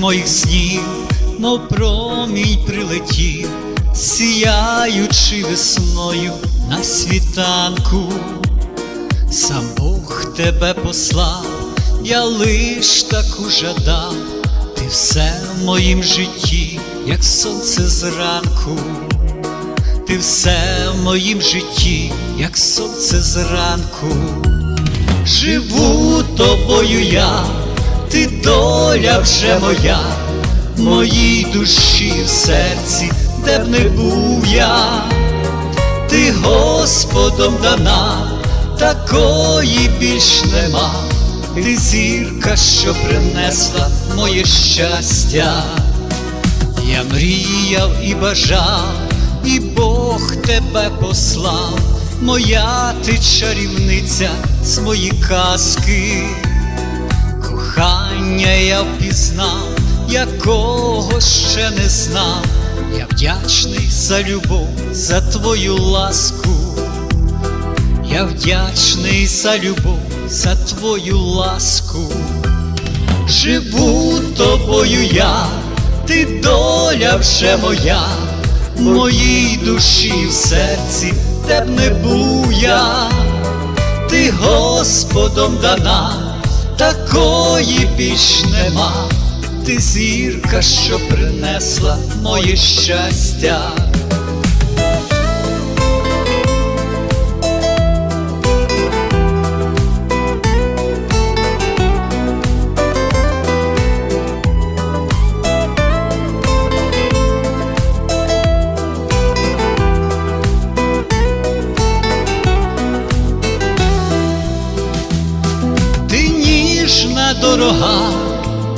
моїх снів, мов промінь прилетів, сіяючи весною на світанку. Сам Бог тебе послав, я лиш таку жадав, ти все в моїм житті, як сонце зранку, ти все в моїм житті, як сонце зранку, живу тобою я, ти доля вже моя, моїй душі в серці, де б не був я, ти Господом дана такої більш нема, ти зірка, що принесла моє щастя. Я мріяв і бажав, і Бог тебе послав, моя ти чарівниця з мої казки, кохання я впізнав, якого ще не знав, я вдячний за любов, за твою ласку. Я вдячний за любов, за твою ласку. Живу тобою я, ти доля вже моя, моїй душі в серці, де б не я, ти Господом дана, такої більш нема, ти зірка, що принесла моє щастя. Ніжна дорога,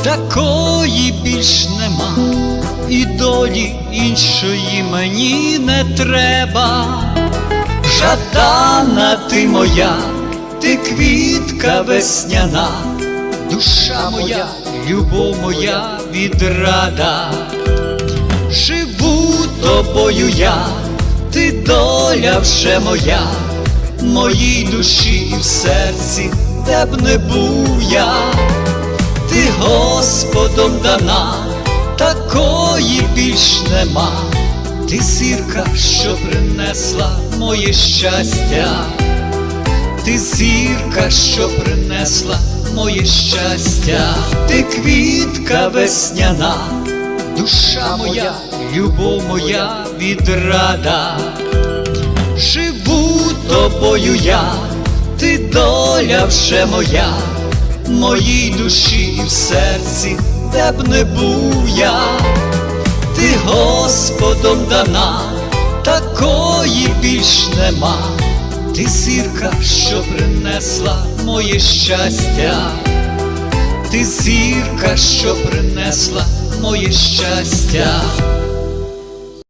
такої більш нема, і долі іншої мені не треба. Жадана ти моя, ти квітка весняна, душа моя, любов моя відрада. Живу тобою я, ти доля вже моя, моїй душі і в серці, де б не був я, ти Господом дана, такої більш нема, ти зірка, що принесла моє щастя, ти зірка, що принесла моє щастя, ти квітка весняна, душа моя, любов моя відрада. Живу тобою я, ти доля вже моя, моїй душі в серці, де б не був я, ти Господом дана, такої більш нема, ти зірка, що принесла моє щастя, ти зірка, що принесла моє щастя.